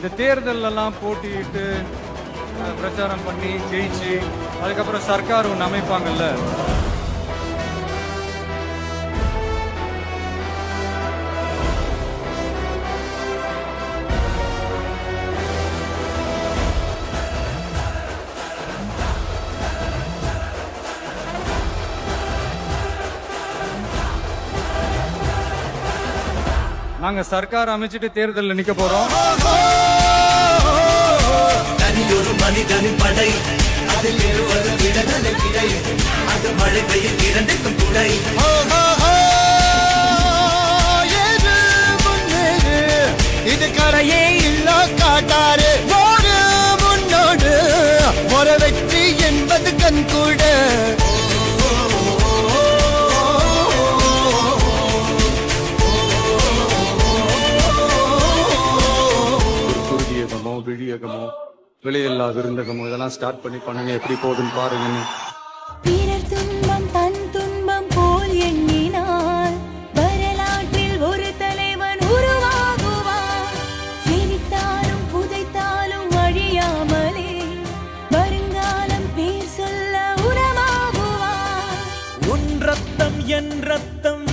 இந்த தேர்தலெல்லாம் போட்டியிட்டு பிரச்சாரம் பண்ணி ஜெயிச்சு அதுக்கப்புறம் சர்க்கார் ஒன்று அமைப்பாங்கல்ல நாங்க சர்க்கார் அமைச்சிட்டு தேர்தலில் நிக்க போறோம். தனியொரு மனிதனின் படை. அதில் எழுவது விடுதலை விடை அது மழை பெய்யும் இரண்டுக்கும் முன்னேறு. இது கரையே இல்ல காட்டாரு குருதியகமோ விழியகமோ விலையில்லா விருந்தகமோ இதெல்லாம் ஸ்டார்ட் பண்ணி பண்ணுங்க. எப்படி போகுதுன்னு பாருங்கன்னு. பிறர் துன்பம் தன் துன்பம் போல் எண்ணினார் வரலாற்றில் ஒரு தலைவன் உருவாகுவார் விரித்தாலும் புதைத்தாலும் அழியாமலே வருங்காலம் பேர் சொல்ல உரமாகுவார் உன் ரத்தம் என் ரத்தம்